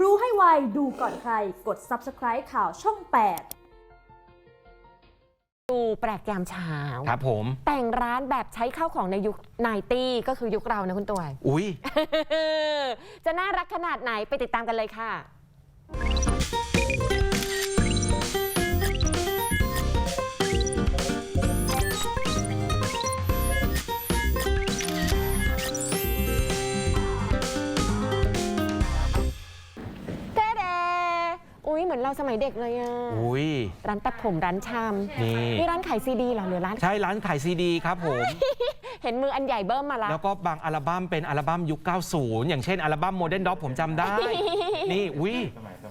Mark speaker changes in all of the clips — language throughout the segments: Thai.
Speaker 1: รู้ให้ไว ดูก่อนใคร กด subscribe ข่าวช่อง 8
Speaker 2: ดูแปลกยามเช้า
Speaker 3: ครับผม
Speaker 2: แต่งร้านแบบใช้ข้าวของในยุคไนตี้ก็คือยุคเรานะคุณตัว
Speaker 3: อุ้ย
Speaker 2: จะน่ารักขนาดไหนไปติดตามกันเลยค่ะ สมัยเด็กเลยอะ
Speaker 3: อุ้ย
Speaker 2: ร้านตัดผมร้านชาม
Speaker 3: นี่
Speaker 2: นี่ร้านขายซีดีเหรอหรือร้าน
Speaker 3: ใช่ร้านขายซีดีครับผม
Speaker 2: เห็นมืออันใหญ่เบิ้มมาละ
Speaker 3: แล้วก็บางอัลบั้มเป็นอัลบั้มยุค 90 อย่างเช่นอัลบั้ม Modern Dog ผมจำได้ นี่อุ้ย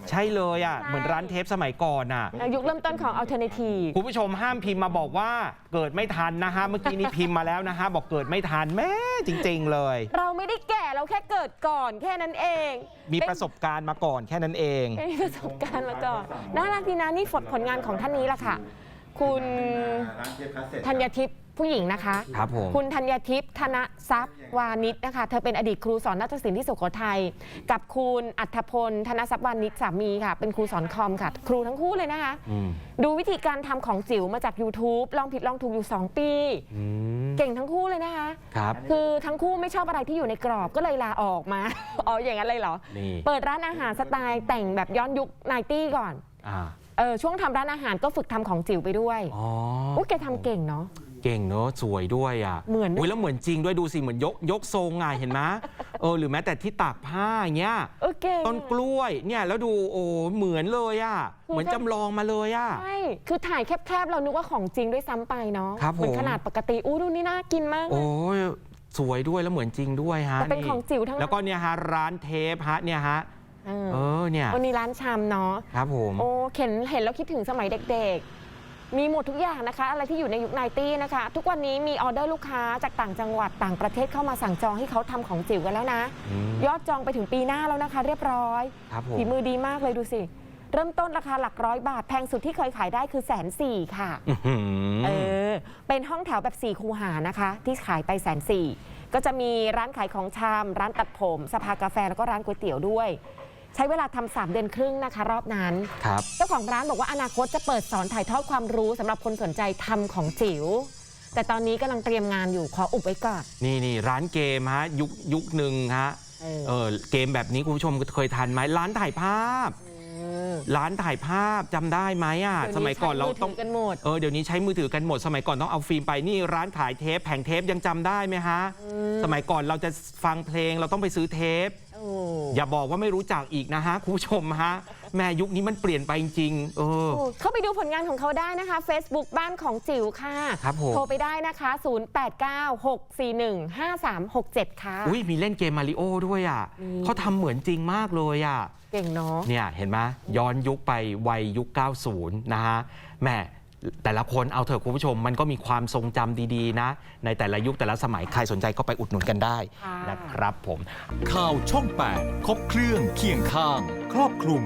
Speaker 3: ใช่เลยอะ เหมือนร้านเทปสมัยก่อนอะ
Speaker 2: ยุคเริ่มต้นของ Alternative
Speaker 3: คุณผู้ชมห้ามพิมพ์มาบอกว่าเกิดไม่ทันนะฮะ เมื่อกี้นี้พิมพ์มาแล้วนะฮะ บอกเกิดไม่ทันแม่จริง ๆ เลย
Speaker 2: เราไม่ได้แก่ เราแค่เกิดก่อนแค่นั้นเอง
Speaker 3: มีประสบการณ์มาก่อนแค่นั้นเอง
Speaker 2: เป็นมีประสบการณ์มาก่อนน่ารักดีนะนี่ผลผลงานของท่านนี้ล่ะค่ะ คุณธัญทิพย์ผู้หญิงนะคะ
Speaker 3: ครับผม
Speaker 2: คุณธัญทิพย์ธนทรัพย์วานิชนะคะ เธอเป็นอดีตครูสอนนาฏศิลป์ที่สุโขทัยกับคุณอัธพลธนทรัพย์วานิชสามีค่ะ เป็นครูสอนคอมค่ะ ครูทั้งคู่เลยนะคะ
Speaker 3: อืม
Speaker 2: ดูวิธีการทำของจิ๋วมาจาก YouTube ลองผิดลองถูกอยู่ 2 ปี
Speaker 3: อืม
Speaker 2: เก่งทั้งคู่เลยนะคะ
Speaker 3: ครับ
Speaker 2: คือทั้งคู่ไม่ชอบอะไรที่อยู่ในกรอบก็เลยลาออกมา อ๋ออย่างนั้นเลยเหรอ
Speaker 3: นี่
Speaker 2: เปิดร้านอาหารสไตล์แต่งแบบย้อนยุคไนตี้ก่อน
Speaker 3: อ่า
Speaker 2: เออช่วงทำร้านอาหารก็ฝึกทำของจิ๋วไปด้วย
Speaker 3: อ๋อ
Speaker 2: อุ้ยแกทำเก่งเนาะ
Speaker 3: เก่งเนอะสวยด้วยอะ
Speaker 2: เหมือน
Speaker 3: อุ้ยแล้วเหมือนจริงด้วยดูสิเหมือนยกยกทรงอะเห็นไหมเออหรือแม้แต่ที่ตากผ้าอย่างเงี้ย
Speaker 2: เออเก่ง
Speaker 3: ต้นกล้วยเนี่ยแล้วดูโอ้เหมือนเลยอะ
Speaker 2: คือ
Speaker 3: เหมือนจำลองมาเลยอะ
Speaker 2: ใช่ คือถ่ายแคบๆ เรานึกว่าของจริงด้วยซ้ำไปเนาะ
Speaker 3: ครับ
Speaker 2: เหมือน
Speaker 3: ผม
Speaker 2: ขนาดปกติ อู้ดูนี่น่ากินมากเล
Speaker 3: โอ้
Speaker 2: ย
Speaker 3: ยสวยด้วยแล้วเหมือนจริงด้วยฮะ
Speaker 2: แต่เป็นของจิ๋วทั้งนั้น
Speaker 3: แล้วก็เนี่ยฮะร้านเทปฮะเนี่ยฮะ
Speaker 2: เออ
Speaker 3: เออเนี่ย
Speaker 2: วันนี้ร้านชามเนาะ
Speaker 3: ครับผม
Speaker 2: โอ้เห็นเห็นแล้วคิดถึงสมัยเด็กๆ มีหมดทุกอย่างนะคะ อะไรที่อยู่ในยุคไนตี้นะคะ ทุกวันนี้มีออเดอร์ลูกค้าจากต่างจังหวัดต่างประเทศเข้ามาสั่งจองให้เขาทำของจิ๋วกันแล้วนะ
Speaker 3: อืม
Speaker 2: ยอดจองไปถึงปีหน้าแล้วนะคะ เรียบร้อย
Speaker 3: ครับผม
Speaker 2: ฝีมือดีมากเลยดูสิ เริ่มต้นราคาหลักร้อยบาท แพงสุดที่เคยขายได้คือแสนสี่ค่ะ
Speaker 3: อื้อหือ
Speaker 2: เออ เป็นห้องแถวแบบ 4 คูหานะคะ ที่ขายไปแสนสี่ก็จะมีร้านขายของชำร้านตัดผม สภากาแฟแล้วก็ร้านก๋วยเตี๋ยวด้วย ใช้เวลาทำสามเดือนครึ่งนะคะ รอบนั้น
Speaker 3: ครับ
Speaker 2: เจ้าของร้านบอกว่าอนาคตจะเปิดสอนถ่ายทอดความรู้สำหรับคนสนใจทำของจิ๋ว แต่ตอนนี้กำลังเตรียมงานอยู่ขออุบไว้ก่อน
Speaker 3: นี่นี่ร้านเกมฮะยุคยุคหนึ่งฮะ
Speaker 2: เออ
Speaker 3: เออเกมแบบนี้คุณผู้ชมเคยทันไหมร้านถ่ายภาพ ร้านถ่ายภาพจำได้ไหมอะ
Speaker 2: เดี๋ยว
Speaker 3: สมัยก่อนเราต้อง
Speaker 2: ใช้มืถืกันหมด
Speaker 3: เออเดี๋ยวนี้ใช้มือถือกันหมด สมัยก่อนต้องเอาฟิล์มไปนี่ร้านขายเทปแผงเทปยังจำได้ไหมฮะ สมัยก่อนเราจะฟังเพลงเราต้องไปซื้อเทป
Speaker 2: โอ้
Speaker 3: อย่าบอกว่าไม่รู้จักอีกนะฮะคุณผู้ชมฮะแม่ยุคนี้มันเปลี่ยนไปจริงๆเออ
Speaker 2: โอ้เข้าไปดูผลงานของเขาได้นะคะ Facebook บ้านของจิ๋วค่ะ
Speaker 3: ครับผม
Speaker 2: โทรไปได้นะคะ 0896415367 ค่ะ
Speaker 3: อุ้ยมีเล่นเกมมาริโอด้วยอะ
Speaker 2: มี
Speaker 3: เขาทำเหมือนจริงมากเลยอะ
Speaker 2: เก่งเนาะ
Speaker 3: เนี่ยเห็นไหมย้อนยุคไปวัยยุค 90 นะฮะแหม่ แต่ละคนเอาเถอะคุณผู้ชม มันก็มีความทรงจำดีๆ นะ ในแต่ละยุคแต่ละสมัยใครสนใจก็ไปอุดหนุนกันได้
Speaker 2: ค่ะ
Speaker 3: นะครับผม
Speaker 4: ข่าวช่อง 8 ครบเครื่องเคียงข้าง ครอบคลุม